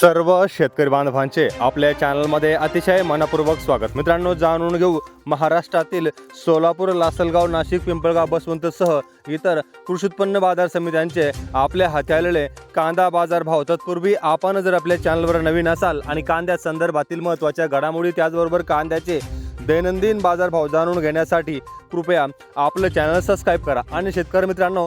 सर्व शेतकरी बांधवांचे आपल्या चॅनलमध्ये अतिशय मनपूर्वक स्वागत. मित्रांनो जाणून घेऊ महाराष्ट्रातील सोलापूर लासलगाव नाशिक पिंपळगाव बसवंतसह इतर कृषी उत्पन्न बाजार समित्यांचे आपल्या हाती आलेले कांदा बाजार भाव. तत्पूर्वी आपण जर आपल्या चॅनलवर नवीन असाल आणि कांद्या संदर्भातील महत्त्वाच्या घडामोडी त्याचबरोबर कांद्याचे दैनंदिन बाजारभाव जाणून घेण्यासाठी कृपया आपलं चॅनल सबस्क्राईब करा. आणि शेतकरी मित्रांनो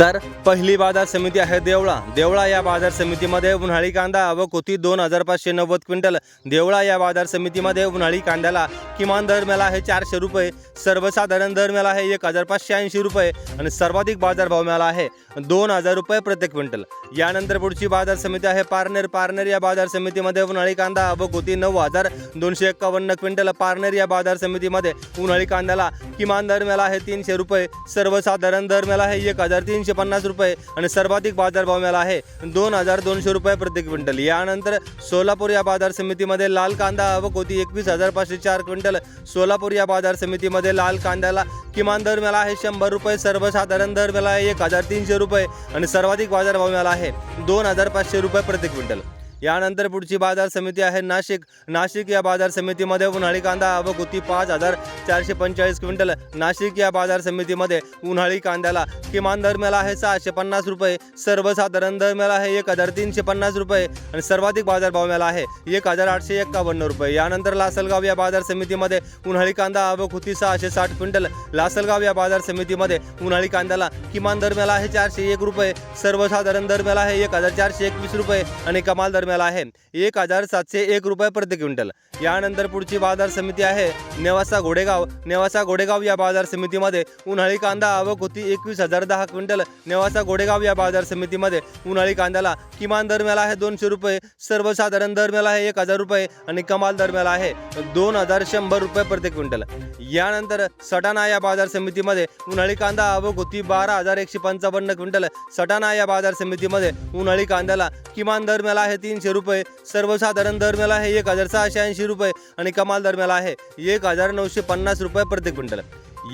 तर पहिली बाजार समिती आहे देवळा. देवळा या बाजार समितीमध्ये उन्हाळी कांदा व कोती दोन हजार पाचशे नव्वद क्विंटल. देवळा या बाजार समितीमध्ये उन्हाळी कांद्याला किमान दर मिळाला आहे चारशे रुपये. सर्वसाधारण दर मिळाला आहे एक हजार पाचशे ऐंशी रुपये आणि सर्वाधिक बाजारभाव मिळाला आहे दोन हजार रुपये प्रत्येक क्विंटल. यानंतर पुढची बाजार समिती आहे पारनेर. पारनेर या बाजार समितीमध्ये उन्हाळी कांदा व कोती नऊ हजार दोनशे एक्कावन्न क्विंटल. पारनेर या बाजार समितीमध्ये उन्हाळी कांद्याला किमान दर मिळाला आहे तीनशे रुपये. सर्वसाधारण दर मिळाला आहे एक हजार तीनशे पन्नास रुपये आणि सर्वाधिक बाजारभाव मिळाला आहे. दोन हजार दोनशे रुपये प्रति क्विंटल. यानंतर सोलापूर या बाजार समितीमध्ये लाल कांदा आवक होती. एकवीस हजार पाचशे चार क्विंटल. सोलापूर या बाजार समितीमध्ये लाल कांद्याला किमान दर मिळाला आहे. शंभर रुपये. सर्वसाधारण दर मिळाला आहे. एक हजार तीनशे रुपये आणि सर्वाधिक बाजारभाव मिळाला आहे. दोन हजार पाचशे रुपये प्रति क्विंटल. यानंतर पुढची बाजार समिती आहे. नाशिक नाशिक या बाजार समितीमध्ये उन्हाळी कांदा आवक होती पाच हजार चारशे पंचेचाळीस क्विंटल. नाशिक या बाजार समितीमध्ये उन्हाळी कांद्याला किमान दर मिळाला आहे सहाशे पन्नास रुपये. सर्वसाधारण दर मिळाला आहे एक हजार तीनशे पन्नास रुपये आणि सर्वाधिक बाजारभाव मिळाला आहे एक हजार आठशे एक्कावन्न रुपये. यानंतर लासलगाव या बाजार समितीमध्ये उन्हाळी कांदा आवक होती सहाशे साठ क्विंटल. लासलगाव या बाजार समितीमध्ये उन्हाळी कांद्याला किमान दर मिळाला आहे चारशे एक रुपये. सर्वसाधारण दर मिळाला आहे एक हजार चारशे एकवीस रुपये आणि कमाल दर मिळाला आहे. एक हजार सातशे एक रुपये प्रति क्विंटल. यानंतर पुढची बाजार समिती आहे. नेवासा घोडेगाव. नेवासा घोडेगाव या बाजार समितीमध्ये उन्हाळी कांदा आवक होती एकवीस हजार दहा क्विंटल. नेवासा घोडेगाव या बाजार समितीमध्ये उन्हाळी कांद्याला किमान दर मिळाला आहे दोनशे रुपये. सर्वसाधारण दर मिळाला आहे एक हजार रुपये आणि कमाल दर मिळाला आहे दोन हजार शंभर रुपये प्रति क्विंटल. यानंतर सटाणा या बाजार समितीमध्ये उन्हाळी कांदा आवक होती बारा हजार एकशे पंचावन्न क्विंटल. सटाणा या बाजार समितीमध्ये उन्हाळी कांद्याला किमान दर मिळाला आहे तीनशे रुपये. सर्वसाधारण दरम्याला आहे एक हजार सहाशे ऐंशी रुपये आणि कमाल दरम्याला आहे एक हजार नऊशे पन्नास रुपये प्रति क्विंटल.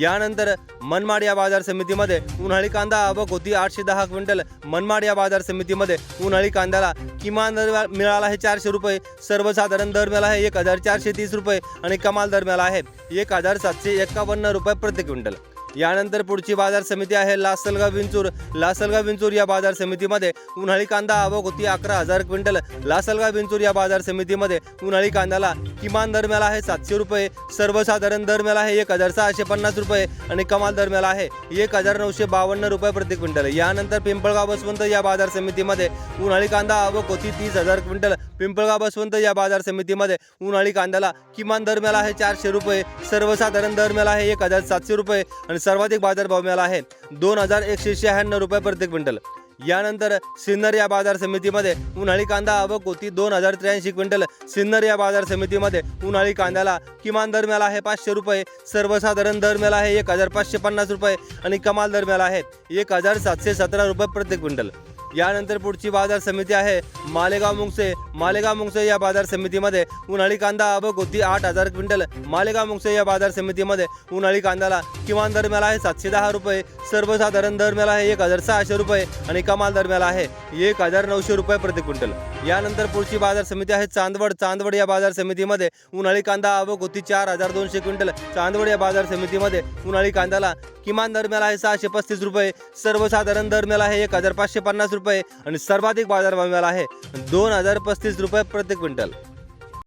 यानंतर मनमाड या बाजार समितीमध्ये उन्हाळी कांदा आवक होती आठशे दहा क्विंटल. मनमाड या बाजार समितीमध्ये उन्हाळी कांद्याला किमान दर मिळाला आहे चारशे रुपये. सर्वसाधारण दर मिळाला आहे एक हजार चारशे तीस रुपये आणि कमाल दर मिळाला आहे एक हजार सातशे एक्कावन्न रुपये प्रति क्विंटल. यानंतर पुढची बाजार समिती आहे लासलगाव विंचूर. लासलगाव विंचूर या बाजार समितीमध्ये उन्हाळी कांदा आवक होती अकरा हजार क्विंटल. लासलगाव विंचूर या बाजार समितीमध्ये उन्हाळी कांद्याला किमान दर मिळाला आहे सातशे रुपये सर्वसाधारण दर मिळाला आहे एक हजार सहाशे पन्नास रुपये आणि कमाल दर मिळाला आहे एक हजार नऊशे बावन्न रुपये प्रति क्विंटल. यानंतर पिंपळगाव बसवंत या बाजार समितीमध्ये उन्हाळी कांदा आवक होती तीस हजार क्विंटल. पिंपळगाव बसवंत या बाजार समितीमध्ये उन्हाळी कांद्याला किमान दर मिळाला आहे चारशे रुपये सर्वसाधारण दर मिळाला आहे एक हजार सातशे रुपये आणि सर्वाधिक बाजारभाव मिळाला आहे. दोन हजार एकशे शहाण्णव रुपये प्रति क्विंटल. यानंतर सिन्नर या बाजार समितीमध्ये उन्हाळी कांदा आवक होती. दोन हजार त्र्याऐंशी क्विंटल सिन्नर या बाजार समितीमध्ये उन्हाळी कांद्याला किमान दर मिळाला आहे. पाचशे रुपये सर्वसाधारण दर मिळाला आहे. एक हजार पाचशे पन्नास रुपये आणि कमाल दर मिळाला आहे. एक हजार सातशे सतरा रुपये प्रति क्विंटल. यानंतर पुढची बाजार समिती आहे. मालेगाव मुंगसे मालेगाव मुंगसे या बाजार समितीमध्ये उन्हाळी कांदा अबक होती आठ हजार क्विंटल. मालेगाव मुंगसे या बाजार समितीमध्ये उन्हाळी कांद्याला किमान दर मिळाला आहे सातशे दहा रुपये. सर्वसाधारण दर मिळाला आहे एक हजार सहाशे रुपये आणि कमाल दर मिळाला आहे एक हजार नऊशे रुपये प्रति क्विंटल. यानंतर पुढची बाजार समिती आहे. चांदवड चांदवड या बाजार समितीमध्ये उन्हाळी कांदा आवक होती. चार हजार दोनशे क्विंटल. चांदवड या बाजार समितीमध्ये उन्हाळी कांद्याला किमान दर मिळाला आहे सहाशे पस्तीस रुपये. सर्वसाधारण दर मिळाला आहे एक हजार पाचशे पन्नास रुपये. आणि सर्वाधिक बाजारभाव मिळाला आहे दोन हजार पस्तीस रुपये प्रति क्विंटल.